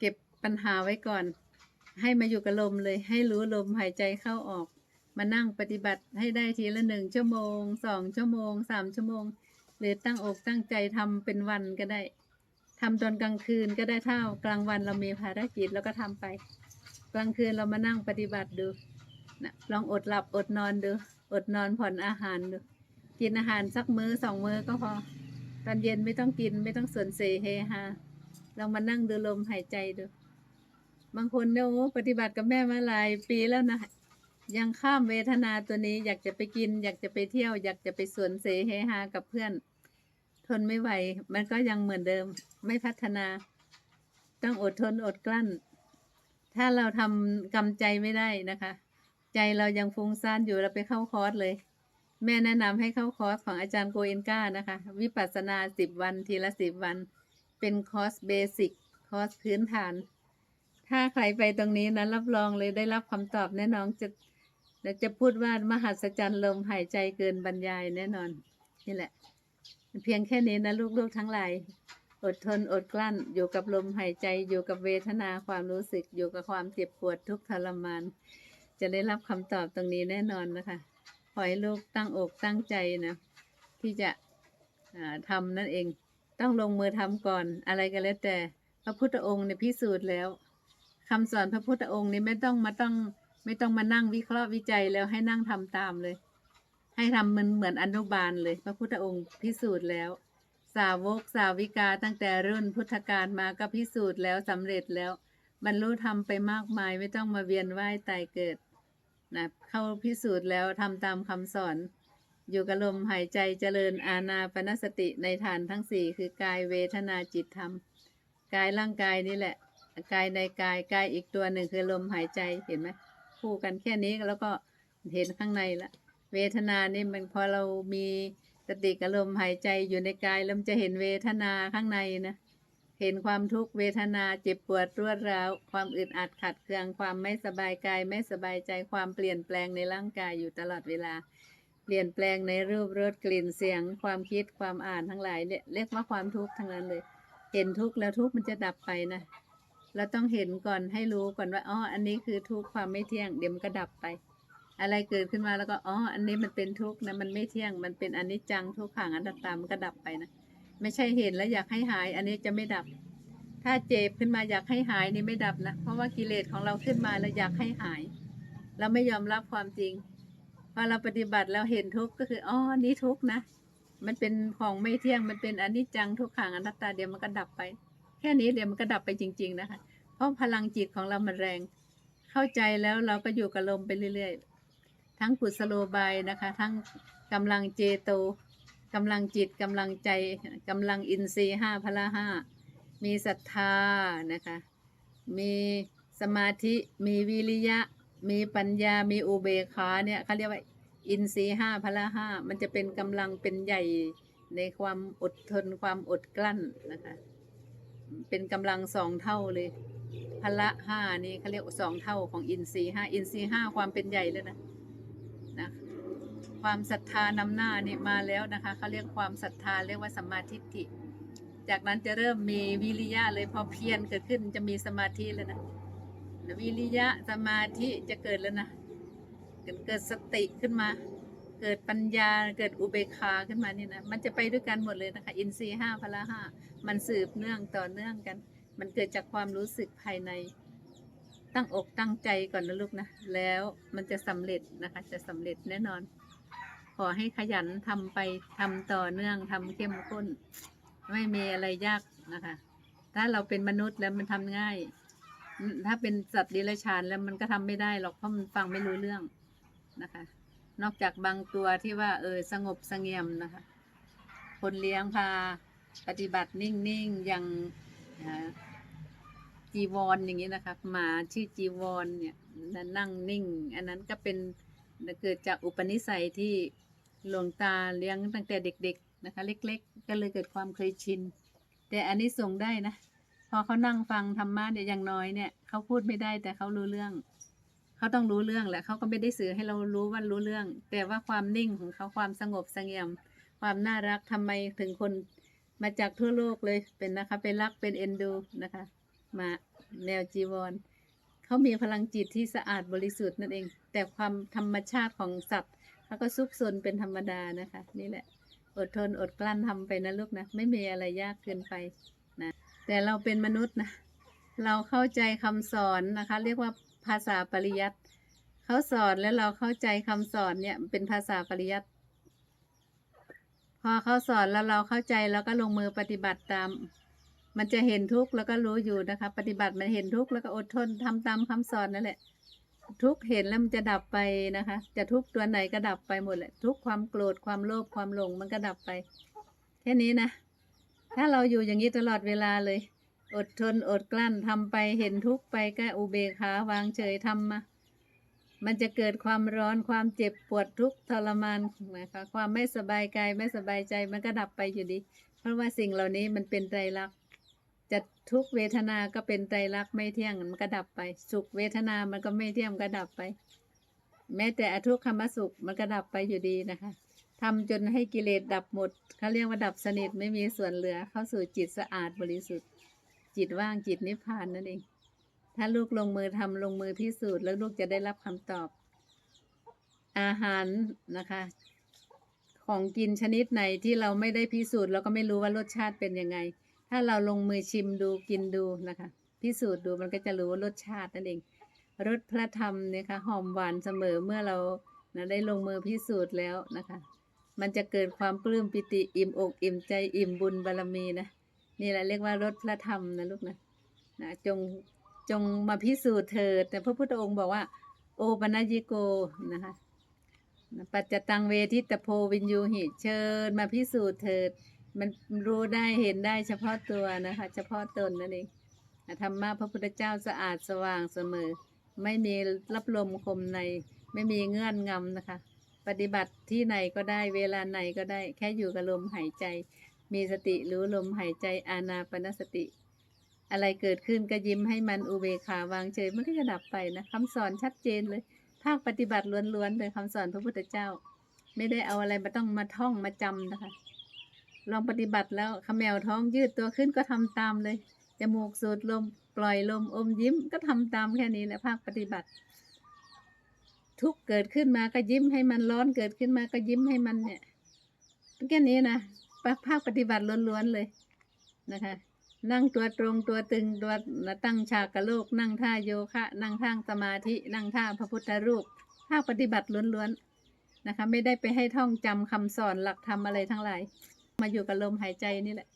เก็บปัญหาไว้ก่อน ให้มาอยู่กับลมเลย ให้รู้ลมหายใจเข้าออก มานั่งปฏิบัติให้ได้ทีละหนึ่งชั่วโมงสองชั่วโมงสามชั่วโมง หรือตั้งอกตั้งใจทำเป็นวันก็ได้ทำตอนกลางคืนก็ได้เท่ากลางวันเรามีภารกิจแล้วก็ทำไป กลางคืนเรามานั่งปฏิบัติดูนะลองอดหลับอดนอนดู อดนอนผ่อนอาหารดู กินอาหารสักมื้อสองมื้อก็พอ ตอนเย็นไม่ต้องกินไม่ต้องสวนเสเฮฮา ลองมานั่งดูลมหายใจดู บางคนเนี่ยโอ้ปฏิบัติกับแม่มาหลายปีแล้วนะ ยังข้ามเวทนาตัวนี้อยากจะไปกิน อยากจะไปเที่ยว อยากจะไปสวนเสเฮฮากับเพื่อน ทนไม่ไหว มันก็ยังเหมือนเดิม ไม่พัฒนา ต้องอดทนอดกลั้น ถ้าเราทำกำใจไม่ได้นะคะ ใจเรายังฟุ้งซ่านอยู่เราไปเข้าคอร์สเลยแม่แนะนำให้เข้าคอร์สของอาจารย์โกเอนก้านะคะ วิปัสสนาสิบวันทีละสิบวัน เป็นคอร์สเบสิกคอร์สพื้นฐาน ถ้าใครไปตรงนี้นะรับรองเลยได้รับคำตอบแน่นอนจะและจะพูดว่ามหัศจรรย์ลมหายใจเกินบรรยายแน่นอน นี่แหละ เพียงแค่นี้นะลูกๆทั้งหลายอดทนอดกลั้น อยู่กับลมหายใจอยู่กับเวทนาความรู้สึก อยู่กับความเจ็บปวดทุกทรมาน จะได้รับคำตอบตรงนี้แน่นอนนะคะขอให้ลูกตั้งอกตั้งใจนะ ที่จะทำนั่นเอง ต้องลงมือทำก่อนอะไรก็แล้วแต่ พระพุทธองค์เนี่ยพิสูจน์แล้วคำสอนพระพุทธองค์นี่ไม่ต้องมาต้อง ไม่ต้องมานั่งวิเคราะห์วิจัยแล้วให้นั่งทำตามเลย ให้ทำมันเหมือนอนุบาลเลย พระพุทธองค์พิสูจน์แล้ว สาวกสาวิกาตั้งแต่รุ่นพุทธกาลมาก็พิสูจน์แล้วสำเร็จแล้ว บรรลุธรรมไปมากมายไม่ต้องมาเวียนว่ายตายเกิดนะเข้าพิสูจน์แล้วทำตามคำสอน อยู่กับลมหายใจเจริญอาณาปณสติในฐานทั้งสี่คือกายเวทนาจิตธรรม กายร่างกายนี่แหละ กายในกายกายอีกตัวหนึ่งคือลมหายใจเห็นไหมคู่กันแค่นี้แล้วก็เห็นข้างในละ เวทนานี่มันพอเรามีสติกับลมหายใจอยู่ในกายแล้วจะเห็นเวทนาข้างในนะเห็นความทุกข์เวทนาเจ็บปวดรวดร้าว ความอึดอัดขัดเคืองความไม่สบายกายไม่สบายใจความเปลี่ยนแปลงในร่างกายอยู่ตลอดเวลา เปลี่ยนแปลงในรูปรสกลิ่นเสียง ความคิดความอ่านทั้งหลายเนี่ยเรียกว่าความทุกข์ทั้งนั้นเลย เห็นทุกข์แล้วทุกข์มันจะดับไปนะเราต้องเห็นก่อนให้รู้ก่อนว่าอ๋ออันนี้คือทุกข์ความไม่เที่ยง เดี๋ยวมันก็ดับไป อะไรเกิดขึ้นมาแล้วก็อ๋ออันนี้มันเป็นทุกข์นะมันไม่เที่ยงมันเป็นอนิจจังทุกขังอนัตตามันก็ดับไปนะไม่ใช่เห็นแล้วอยากให้หาย อันนี้จะไม่ดับ ถ้าเจ็บขึ้นมาอยากให้หายนี่ไม่ดับนะเพราะว่ากิเลสของเราขึ้นมาแล้วอยากให้หาย เราไม่ยอมรับความจริง พอเราปฏิบัติแล้วเห็นทุกข์ก็คืออ๋อนี่ทุกข์นะ มันเป็นของไม่เที่ยงมันเป็นอนิจจังทุกขังอนัตตาเดี๋ยวมันก็ดับไป แค่นี้เดี๋ยวมันก็ดับไปจริง ๆ นะคะ เพราะพลังจิตของเรามันแรง เข้าใจแล้วเราก็อยู่กับลมไปเรื่อย ๆ ทั้งกุศโลบายนะคะ ทั้งกำลังเจโตกำลังจิตกำลังใจกำลังอินทรีย์ห้าพละห้ามีศรัทธานะคะ มีสมาธิมีวิริยะ มีปัญญามีอุเบกขาเนี่ยเขาเรียกว่า อินทรีห้าพละห้ามันจะเป็นกำลังเป็นใหญ่ในความอดทนความอดกลั้นนะคะ เป็นกำลังสองเท่าเลยพละห้านี่เขาเรียกสองเท่าของอินทรีห้าอินทรีห้าความเป็นใหญ่เลยนะนะความศรัทธานำหน้านี่มาแล้วนะคะเขาเรียกความศรัทธาเรียกว่าสัมมาทิฏฐิ จากนั้นจะเริ่มมีวิริยะเลยพอเพียรเกิดขึ้นจะมีสมาธิแล้วนะ วิริยะสมาธิจะเกิดแล้วนะเกิดเกิดสติขึ้นมา เกิดปัญญาเกิดอุเบกขาขึ้นมานี่นะมันจะไปด้วยกันหมดเลยนะคะ อินทรีย์ห้าพละห้ามันสืบเนื่องต่อเนื่องกัน มันเกิดจากความรู้สึกภายในตั้งอกตั้งใจก่อนนะลูกนะ แล้วมันจะสำเร็จนะคะ จะสำเร็จแน่นอน ขอให้ขยันทำไปทำต่อเนื่องทำเข้มข้น ไม่มีอะไรยากนะคะ ถ้าเราเป็นมนุษย์แล้วมันทำง่าย ถ้าเป็นสัตว์เดรัจฉานแล้วมันก็ทำไม่ได้หรอกเพราะมันฟังไม่รู้เรื่องนะคะ นอกจากบางตัวที่ว่า เออสงบสงี่ยมนะคะ คนเลี้ยงพาปฏิบัตินิ่งๆอย่างจีวรออย่างนี้นะคะหมาชื่อจีวรเนี่ยนั่งนิ่ง อันนั้นก็เป็นเกิดจากอุปนิสัยที่หลวงตาเลี้ยงตั้งแต่เด็ก ๆ นะคะ เล็ก ๆ ก็เลยเกิดความเคยชิน แต่อันนี้ส่งได้นะ พอเขานั่งฟังธรรมะเนี่ยอย่างน้อยเนี่ยเขาพูดไม่ได้แต่เขารู้เรื่อง เขาต้องรู้เรื่องแหละเขาก็ไม่ได้สื่อให้เรารู้ว่ารู้เรื่อง แต่ว่าความนิ่งของเขาความสงบสงี่ยมความน่ารักทำไมถึงคนมาจากทั่วโลกเลยเป็นนะคะ เป็นรักเป็นเอ็นดูนะคะ มาแนวจีวรเขามีพลังจิตที่สะอาดบริสุทธิ์นั่นเอง แต่ความธรรมชาติของสัตว์เขาก็ซุกซนเป็นธรรมดานะคะ นี่แหละ อดทนอดกลั้นทำไปนะลูกนะ ไม่มีอะไรยากเกินไป แต่เราเป็นมนุษย์นะ เราเข้าใจคำสอนนะคะ เรียกว่าภาษาปริยัติเขาสอนแล้วเราเข้าใจคำสอนเนี่ยเป็นภาษาปริยัติพอเขาสอนแล้วเราเข้าใจแล้วก็ลงมือปฏิบัติตาม มันจะเห็นทุกข์แล้วก็รู้อยู่นะคะ ปฏิบัติมันเห็นทุกข์แล้วก็อดทนทำตามคำสอนนั่นแหละ ทุกข์เห็นแล้วมันจะดับไปนะคะ จะทุกข์ตัวไหนก็ดับไปหมดแหละ ทุกข์ความโกรธความโลภความหลงมันก็ดับไป แค่นี้นะ ถ้าเราอยู่อย่างนี้ตลอดเวลาเลย อดทนอดกลั้นทำไปเห็นทุกไปก็อุเบกขาวางเฉยทำมา มันจะเกิดความร้อนความเจ็บปวดทุกทรมานนะคะความไม่สบายกายไม่สบายใจมันก็ดับไปอยู่ดี เพราะว่าสิ่งเหล่านี้มันเป็นไตรลักษณ์จะทุกเวทนาก็เป็นไตรลักษณ์ไม่เที่ยงมันก็ดับไป สุขเวทนามันก็ไม่เที่ยงก็ดับไป แม้แต่อทุกขมสุขมันก็ดับไปอยู่ดีนะคะ ทำจนให้กิเลสดับหมดเขาเรียกว่าดับสนิทไม่มีส่วนเหลือ เข้าสู่จิตสะอาดบริสุทธิ์ จิตว่างจิตนิพพานนั่นเอง ถ้าลูกลงมือทำลงมือพิสูจน์แล้วลูกจะได้รับคำตอบ อาหารนะคะ ของกินชนิดไหนที่เราไม่ได้พิสูจน์เราก็ไม่รู้ว่ารสชาติเป็นยังไง ถ้าเราลงมือชิมดูกินดูนะคะ พิสูจน์ดูมันก็จะรู้ว่ารสชาตินั่นเองรสพระธรรมเนี่ยค่ะหอมหวานเสมอเมื่อเรานะได้ลงมือพิสูจน์แล้วนะคะ มันจะเกิดความปลื้มปิติอิ่มอกอิ่มใจอิ่มบุญบารมีนะนี่แหละเรียกว่ารสพระธรรมนะลูกนะนะจงจงมาพิสูจน์เถิดแต่พระพุทธองค์บอกว่า โอปัญญิโกนะคะปัจจตังเวทิตโพวินยูหิเชิญมาพิสูจน์เถิด มันรู้ได้เห็นได้เฉพาะตัวนะคะ เฉพาะตนนั่นเองธรรมะพระพุทธเจ้าสะอาดสว่างเสมอ ไม่มีรับลมคมใน ไม่มีเงื่อนงำนะคะ ปฏิบัติที่ไหนก็ได้เวลาไหนก็ได้ แค่อยู่กับลมหายใจ มีสติรู้ลมหายใจอานาปนสติ อะไรเกิดขึ้นก็ยิ้มให้มันอุเบกขาวางเฉยมันก็จะดับไปนะคำสอนชัดเจนเลย ภาคปฏิบัติล้วนๆเลยคำสอนพระพุทธเจ้า ไม่ได้เอาอะไรมาต้องมาท่องมาจำนะคะ ลองปฏิบัติแล้วขมแมวท้องยืดตัวขึ้นก็ทำตามเลยจมูกสูดลมปล่อยลมอมยิ้มก็ทำตามแค่นี้แหละภาคปฏิบัติ ทุกเกิดขึ้นมาก็ยิ้มให้มันร้อนเกิดขึ้นมาก็ยิ้มให้มันเนี่ยแค่นี้นะภาคปฏิบัติล้วนๆเลยนะคะ นั่งตัวตรงตัวตึงตัวตั้งฉากกะโลก นั่งท่าโยคะ นั่งท่าสมาธิ นั่งท่าพระพุทธรูป ภาคปฏิบัติล้วนๆนะคะ ไม่ได้ไปให้ท่องจำคำสอนหลักธรรมอะไรทั้งหลายมาอยู่กับลมหายใจนี่แหละ